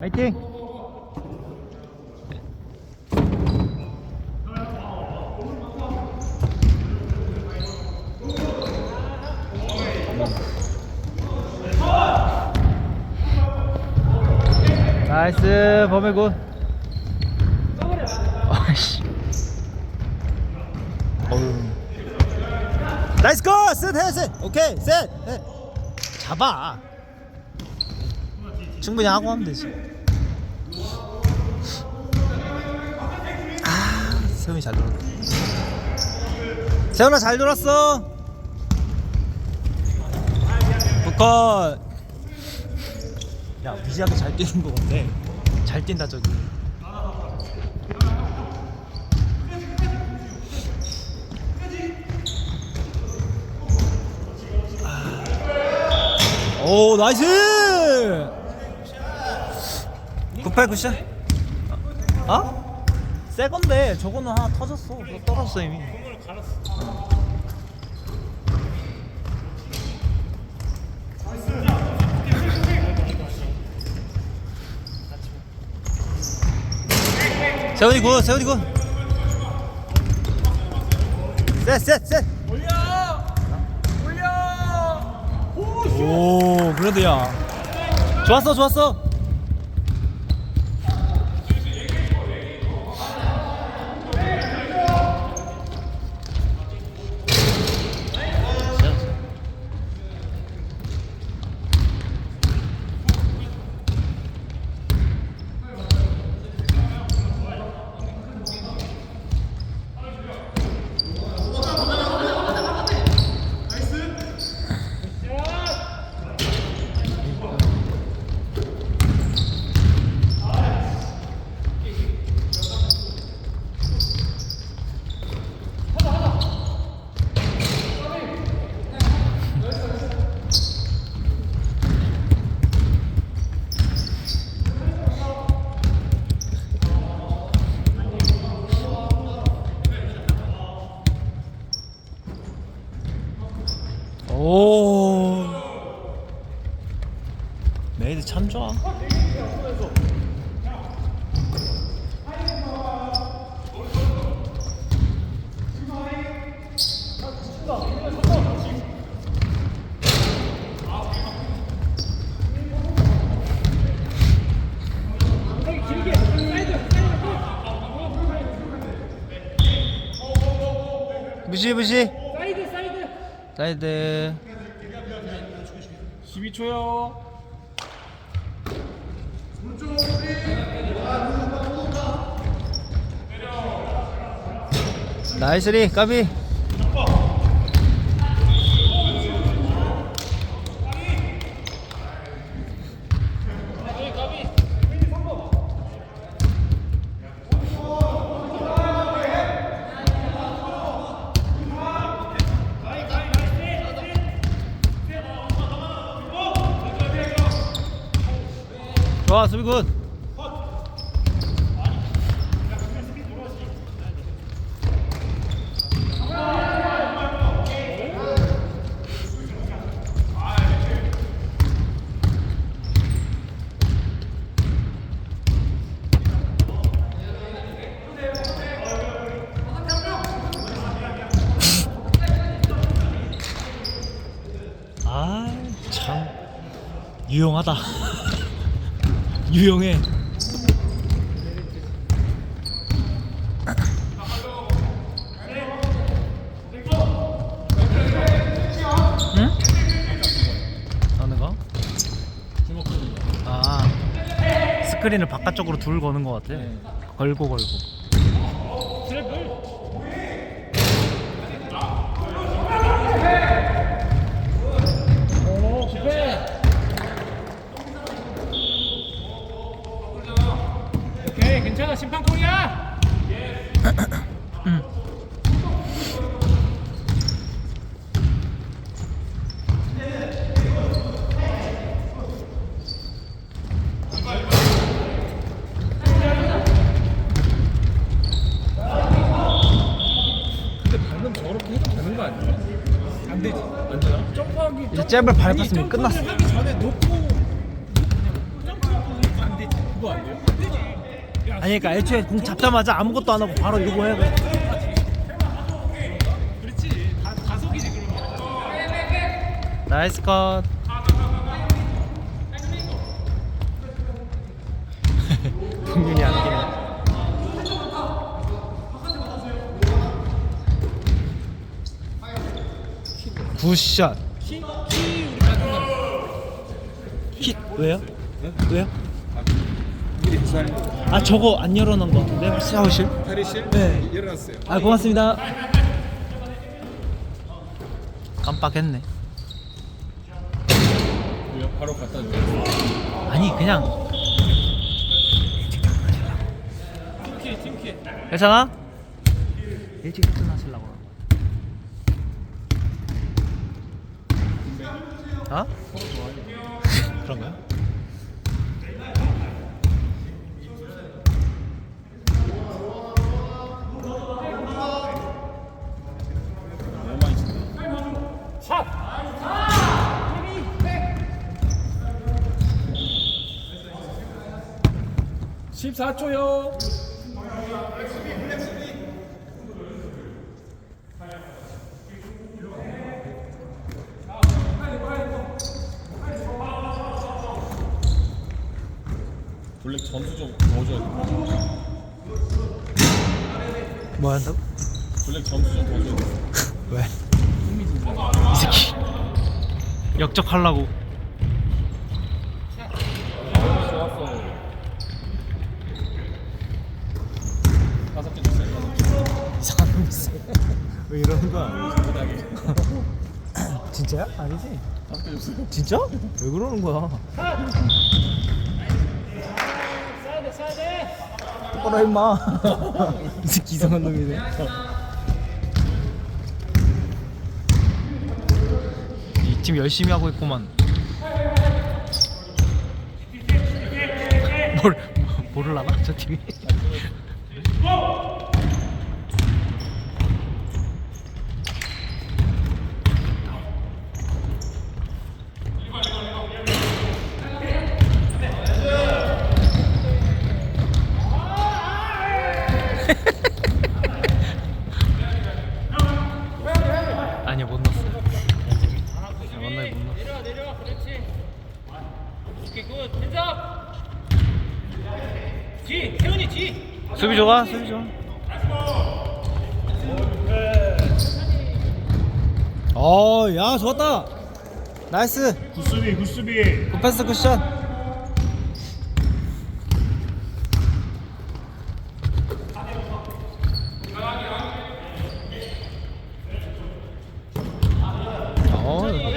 파이팅! 나이스 범의 굿 아이씨 나이스 컷! 셋셋셋 오케이 셋 셋. 잡아 충분히 하고 하면 되지. 아 세훈이 잘 놀았다. 세훈아 잘 놀았어. 부컷. 야 무지하게 잘 뛰는 거 같네 잘 뛴다 저기. 아. 오 나이스 굿팔 굿샷. 어? 새 건데 저거는 하나 터졌어. 그거 떨어졌어 이미. 세훈이 굿 세훈이 굿셋셋셋. 올려! 올려! 오 그래도 야. 좋았어 좋았어 오. 메이드 참 좋아. 무시 무시 사이드 사이드! 사이드 12초요. 나이스리 까비 좋아 수비 굿 아, 참 유용하다. 유용해. 응? 어느 거? 아, 스크린을 바깥쪽으로 둘 거는 것 같아. 걸고 걸고. 괜찮아. 심판 콜이야! 근데 방금 저렇게 해도 되는 거 아니야? 안 되지. 안 되나? 점프하기. 이제 잽을 밟았으면 끝났어. 점프를 하기 전에 놓고 그냥 점프하고 안 되지. 그거 안 돼요? 아니 그러니까 애초에 공 잡자마자 아무것도 안 하고 바로 해야 돼. 그렇지. 다 가속이지 그러면. 나이스 컷. 동균이 안 끼네. 굿샷. 키, 키 우리 같은 킷 왜요? 왜요? 잘아 저거 안 열어놓은 거 같은데 샤워실? 탈의실 네. 열어놨어요. 아 고맙습니다. 깜빡했네. 바로 갖다 줘요. 아니 그냥 팀키, 팀키. 괜찮아? 일찍 퇴근하시려고 거야? 어? 그런가요? 너무 많이 친다. 샷! 14초요. 블랙 점수 좀 넣어줘야 돼. 뭐 한다고? 블랙 점수 좀 넣어줘야 돼. 왜? 이 새끼 역적하려고 좋았어. 다섯 개 줬어요. 다섯 개. 이상한 놈 있어 왜 이러는 거야? 못하게. 진짜야? 아니지? 진짜? 왜 그러는 거야? 똑바로 해, 임마 이 새끼 이상한 놈이네 이 팀 열심히 하고 있구만 뭘 모를라나 저 팀이 아니야 못 넣었어 야, 만나게 못 넣었어 내려와 내려와. 그렇지. 오케이 굿. 핸즈업 뒤 태훈이 뒤 수비 좋아? 수비 좋아? 어야 좋았다. 나이스. 굿수비 굿수비. 굿패스 굿샷 哦